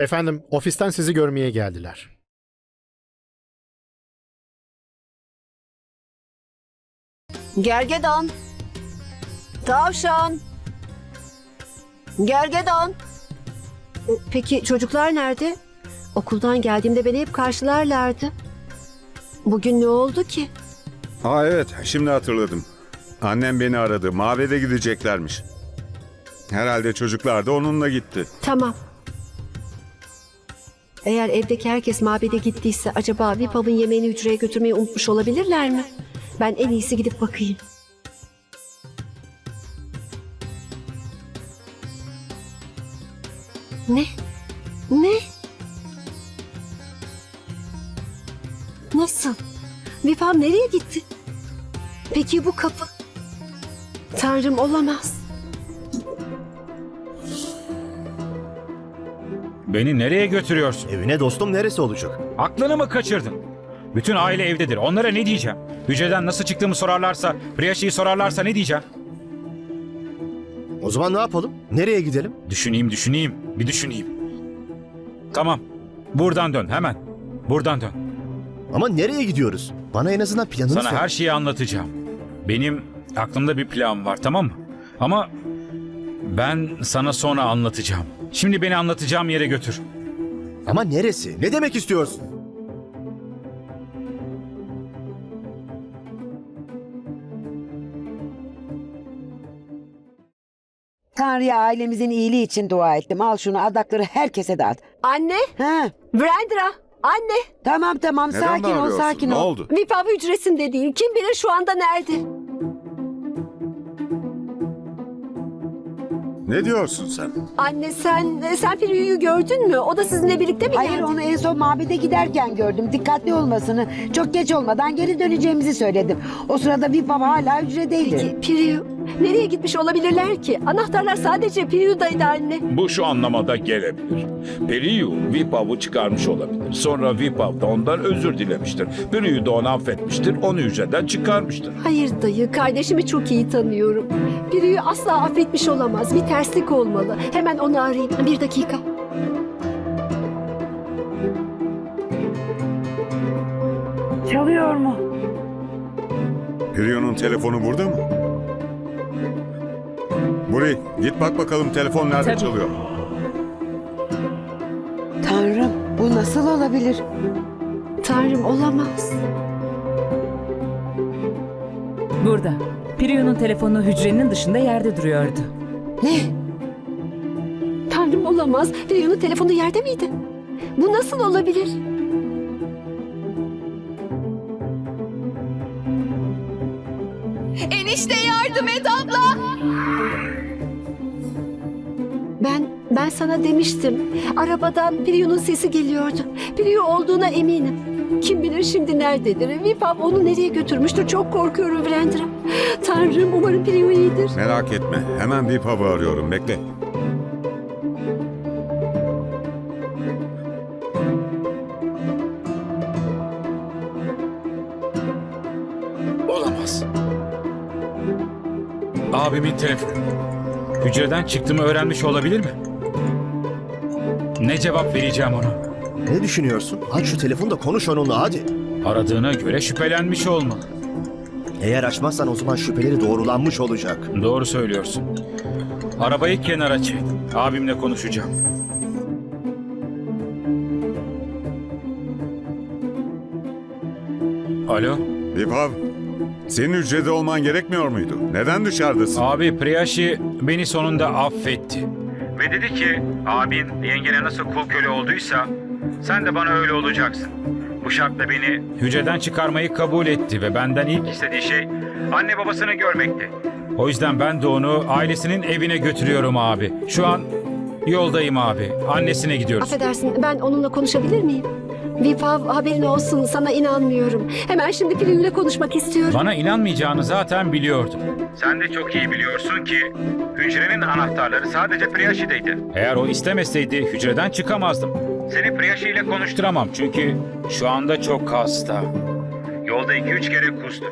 Efendim, ofisten sizi görmeye geldiler. Gergedan. Tavşan. Gergedan. E, Peki çocuklar nerede? Okuldan geldiğimde beni hep karşılarlardı. Bugün ne oldu ki? Ha evet, şimdi hatırladım. Annem beni aradı. Mabede gideceklermiş. Herhalde çocuklar da onunla gitti. Tamam. Eğer evdeki herkes mabede gittiyse acaba Vipav'ın yemeğini hücreye götürmeyi unutmuş olabilirler mi? Ben en iyisi gidip bakayım. Ne? Ne? Nasıl? Vipav nereye gitti? Peki bu kapı? Tanrım olamaz. Beni nereye götürüyorsun? Evine dostum neresi olacak? Aklını mı kaçırdın? Bütün aile evdedir. Onlara ne diyeceğim? Hücreden nasıl çıktığımı sorarlarsa, Priyashi'yi sorarlarsa ne diyeceğim? O zaman ne yapalım? Nereye gidelim? Düşüneyim, düşüneyim. Bir düşüneyim. Tamam. Buradan dön hemen. Buradan dön. Ama nereye gidiyoruz? Bana en azından planını Sana söyle. her şeyi anlatacağım. Benim aklımda bir plan var tamam mı? Ama ben sana sonra anlatacağım. Şimdi beni anlatacağım yere götür. Ama neresi? Ne demek istiyorsun? Tanrı'ya ailemizin iyiliği için dua ettim. Al şunu adakları herkese dağıt. Anne, Ha, Brandra, anne. tamam tamam Neden sakin ol bağırıyorsun? sakin ne ol. oldu? Vipav hücresinde değil. Kim bilir şu anda nerede? Ne diyorsun sen? Anne sen sen Piriyu'yu gördün mü? O da sizinle birlikte mi Hayır geldi? onu en son mabede giderken gördüm. Dikkatli olmasını, çok geç olmadan geri döneceğimizi söyledim. O sırada bir baba hala hücredeydi. Peki Piriyu nereye gitmiş olabilirler ki? Anahtarlar sadece Piriyu'daydı anne. Bu şu anlamada gelebilir. Periyu Vipav'ı çıkarmış olabilir. Sonra Vipav da ondan özür dilemiştir. Periyu da onu affetmiştir. Onu hücreden çıkarmıştır. Hayır dayı kardeşimi çok iyi tanıyorum. Piriyu asla affetmiş olamaz. Bir terslik olmalı. Hemen onu arayayım. Bir dakika. Çalıyor mu? Hürriyon'un telefonu burada mı? Buri, git bak bakalım telefon nerede çalıyor. Tanrım bu nasıl olabilir? Tanrım olamaz. Burada. Priyu'nun telefonu hücrenin dışında yerde duruyordu. Ne? Tanrım olamaz. Piriyu'nun telefonu yerde miydi? Bu nasıl olabilir? Enişte yardım et abla. Ben sana demiştim. Arabadan Priyu'nun sesi geliyordu. Priyu olduğuna eminim. Kim bilir şimdi nerededir? Vipav onu nereye götürmüştür? Çok korkuyorum Virendra. Tanrım umarım Priyu iyidir. Merak etme, hemen pub'ı arıyorum, bekle. Olamaz. Abimin telefonu. Hücreden çıktığımı öğrenmiş olabilir mi? Ne cevap vereceğim ona? Ne düşünüyorsun? Aç şu telefonu da konuş onunla hadi. Aradığına göre şüphelenmiş olmalı. Eğer açmazsan o zaman şüpheleri doğrulanmış olacak. Doğru söylüyorsun. Arabayı kenara çek. Abimle konuşacağım. Alo? Vipav, senin hücrede olman gerekmiyor muydu? Neden dışarıdasın? Abi Priyashi beni sonunda affetti. Ve dedi ki abin yengene nasıl kul köle olduysa sen de bana öyle olacaksın. Bu şartla beni hücreden çıkarmayı kabul etti ve benden ilk istediği şey anne babasını görmekti. O yüzden ben de onu ailesinin evine götürüyorum abi. Şu an yoldayım abi. Annesine gidiyoruz. Affedersin ben onunla konuşabilir miyim? Vipav haberin olsun sana inanmıyorum. Hemen şimdi Priyu'yla konuşmak istiyorum. Bana inanmayacağını zaten biliyordum. Sen de çok iyi biliyorsun ki hücrenin anahtarları sadece Priyashi'deydi. Eğer o istemeseydi hücreden çıkamazdım. Seni Priyashi ile konuşturamam çünkü şu anda çok hasta. Yolda iki üç kere kustu.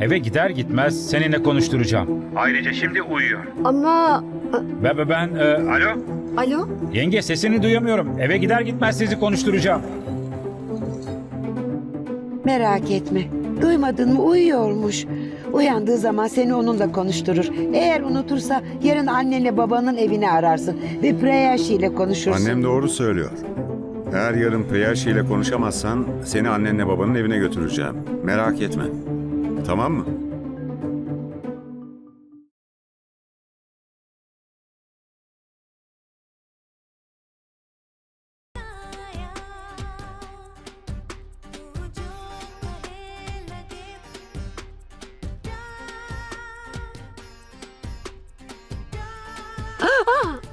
Eve gider gitmez seninle konuşturacağım. Ayrıca şimdi uyuyor. Ama Ve ve ben... e, Alo? Alo? Yenge sesini duyamıyorum. Eve gider gitmez sizi konuşturacağım. Merak etme. Duymadın mı uyuyormuş. Uyandığı zaman seni onunla konuşturur. Eğer unutursa yarın annenle babanın evini ararsın ve Preyashi ile konuşursun. Annem doğru söylüyor. Eğer yarın Preyashi ile konuşamazsan seni annenle babanın evine götüreceğim. Merak etme. Tamam mı?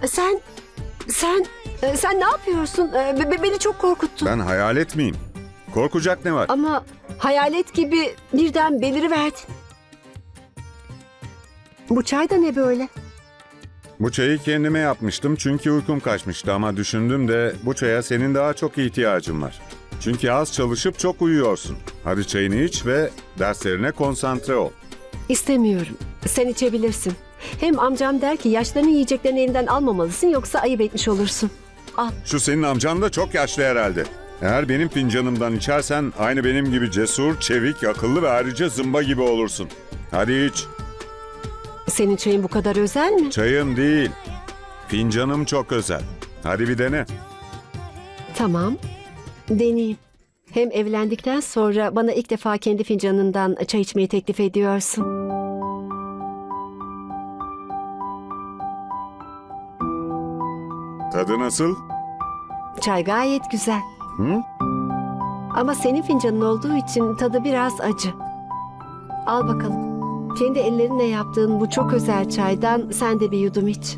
Sen, sen, e, sen ne yapıyorsun? E, be- be- Beni çok korkuttun. Ben hayalet miyim? Korkacak ne var? Ama hayalet gibi birden beliriverdin. Bu çay da ne böyle? Bu çayı kendime yapmıştım çünkü uykum kaçmıştı ama düşündüm de bu çaya senin daha çok ihtiyacın var. Çünkü az çalışıp çok uyuyorsun. Hadi çayını iç ve derslerine konsantre ol. İstemiyorum. Sen içebilirsin. Hem amcam der ki yaşlarının yiyeceklerini elinden almamalısın yoksa ayıp etmiş olursun. Al. Şu senin amcan da çok yaşlı herhalde. Eğer benim fincanımdan içersen aynı benim gibi cesur, çevik, akıllı ve ayrıca zımba gibi olursun. Hadi iç. Senin çayın bu kadar özel mi? Çayım değil. Fincanım çok özel. Hadi bir dene. Tamam. Deneyeyim. Hem evlendikten sonra bana ilk defa kendi fincanından çay içmeyi teklif ediyorsun. Tadı nasıl? Çay gayet güzel. Hı? Ama senin fincanın olduğu için tadı biraz acı. Al bakalım. Kendi ellerinle yaptığın bu çok özel çaydan sen de bir yudum iç.